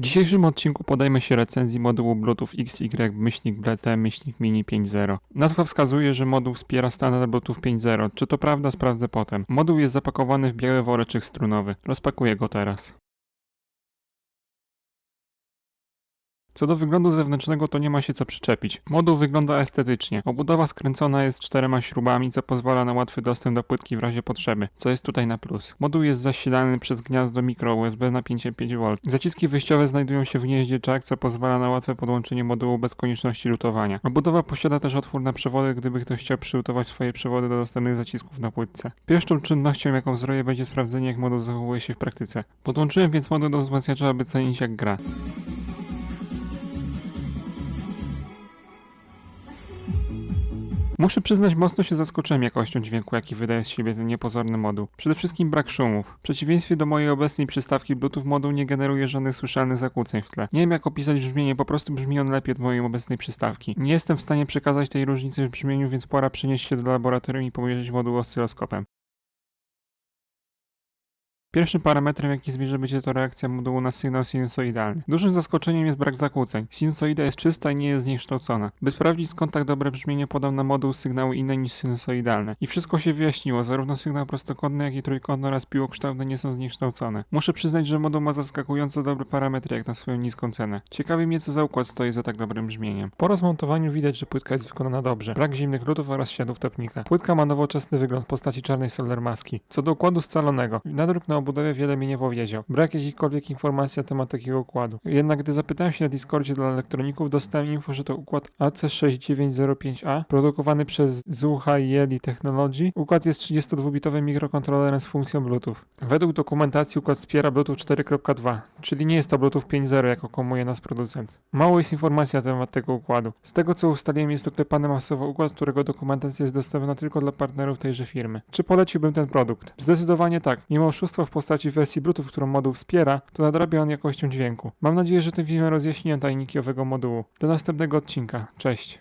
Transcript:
W dzisiejszym odcinku podajmy się recenzji modułu Bluetooth XY myślnik BT myślnik Mini 5.0. Nazwa wskazuje, że moduł wspiera standard Bluetooth 5.0. Czy to prawda, sprawdzę potem. Moduł jest zapakowany w biały woreczek strunowy. Rozpakuję go teraz. Co do wyglądu zewnętrznego, to nie ma się co przyczepić. Moduł wygląda estetycznie. Obudowa skręcona jest czterema śrubami, co pozwala na łatwy dostęp do płytki w razie potrzeby, co jest tutaj na plus. Moduł jest zasilany przez gniazdo mikro USB napięciem 5V. Zaciski wyjściowe znajdują się w gnieździe jack, co pozwala na łatwe podłączenie modułu bez konieczności lutowania. Obudowa posiada też otwór na przewody, gdyby ktoś chciał przylutować swoje przewody do dostępnych zacisków na płytce. Pierwszą czynnością, jaką zrobię, będzie sprawdzenie, jak moduł zachowuje się w praktyce. Podłączyłem więc moduł do wzmacniacza, aby cenić jak gra. Muszę przyznać, mocno się zaskoczyłem jakością dźwięku, jaki wydaje z siebie ten niepozorny moduł. Przede wszystkim brak szumów. W przeciwieństwie do mojej obecnej przystawki Bluetooth moduł nie generuje żadnych słyszalnych zakłóceń w tle. Nie wiem jak opisać brzmienie, po prostu brzmi on lepiej od mojej obecnej przystawki. Nie jestem w stanie przekazać tej różnicy w brzmieniu, więc pora przenieść się do laboratorium i pomierzyć moduł oscyloskopem. Pierwszym parametrem, jaki zmierzy, będzie to reakcja modułu na sygnał sinusoidalny. Dużym zaskoczeniem jest brak zakłóceń. Sinusoida jest czysta i nie jest zniekształcona. By sprawdzić skąd tak dobre brzmienie, podam na moduł sygnały inne niż sinusoidalne. I wszystko się wyjaśniło, zarówno sygnał prostokątny, jak i trójkątny oraz piłokształtne nie są zniekształcone. Muszę przyznać, że moduł ma zaskakująco dobre parametry jak na swoją niską cenę. Ciekawi mnie, co za układ stoi za tak dobrym brzmieniem. Po rozmontowaniu widać, że płytka jest wykonana dobrze. Brak zimnych lutów oraz śladów topnika. Płytka ma nowoczesny wygląd w postaci czarnej solar maski. Co do układu scalonego, na obudowie wiele mi nie powiedział. Brak jakichkolwiek informacji na temat takiego układu. Jednak gdy zapytałem się na Discordzie dla elektroników, dostałem info, że to układ AC6905A, produkowany przez Zuha Yeli Technology. Układ jest 32-bitowym mikrokontrolerem z funkcją Bluetooth. Według dokumentacji układ wspiera Bluetooth 4.2, czyli nie jest to Bluetooth 5.0, jak okłamuje nas producent. Mało jest informacji na temat tego układu. Z tego co ustaliłem, jest to klepany masowo układ, którego dokumentacja jest dostępna tylko dla partnerów tejże firmy. Czy poleciłbym ten produkt? Zdecydowanie tak. Mimo oszustwa w postaci wersji Bluetooth, którą moduł wspiera, to nadrabia on jakością dźwięku. Mam nadzieję, że tym filmem rozjaśniłem tajniki owego modułu. Do następnego odcinka. Cześć.